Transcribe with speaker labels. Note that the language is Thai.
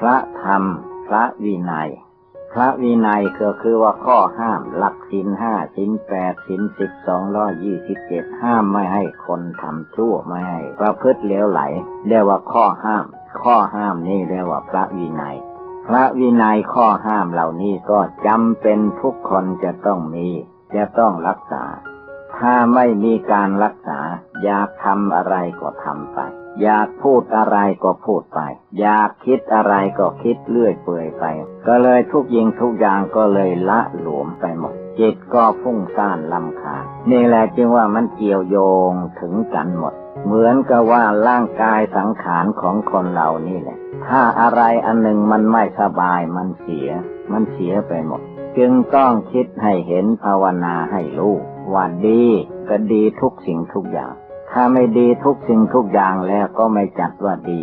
Speaker 1: พระธรรม พระวินัย พระวินัยก็คือว่าข้อห้ามหลักสินห้าสินแปดสินสิบสองร้อยยี่สิบเจ็ดห้ามไม่ให้คนทำชั่วไม่ให้ประพฤติเลวไหลเรียกว่าข้อห้าม ข้อห้ามนี่เรียกว่าพระวินัย พระวินัยข้อห้ามเหล่านี้ก็จำเป็นทุกคนจะต้องมี จะต้องรักษา ถ้าไม่มีการรักษา อยากทำอะไรก็ทำไป อยากพูดอะไรก็พูดไป อยากคิดอะไรก็คิดเลื่อยเปื่อยไป ก็เลยทุกยิงทุกอย่างก็เลยละหลวมไปหมด จิตก็ฟุ้งซ่านลำคาญนี่แหละจึงว่ามันเกี่ยวโยงถึงกันหมด เหมือนกับว่าร่างกายสังขารของคนเรานี่แหละ ถ้าอะไรอันหนึ่งมันไม่สบายมันเสีย มันเสียไปหมด จึงต้องคิดให้เห็นภาวนาให้รู้ ว่าดีก็ดีทุกสิ่งทุกอย่าง ถ้าไม่ดีทุกสิ่งทุกอย่างแล้วก็ไม่จัดว่าดี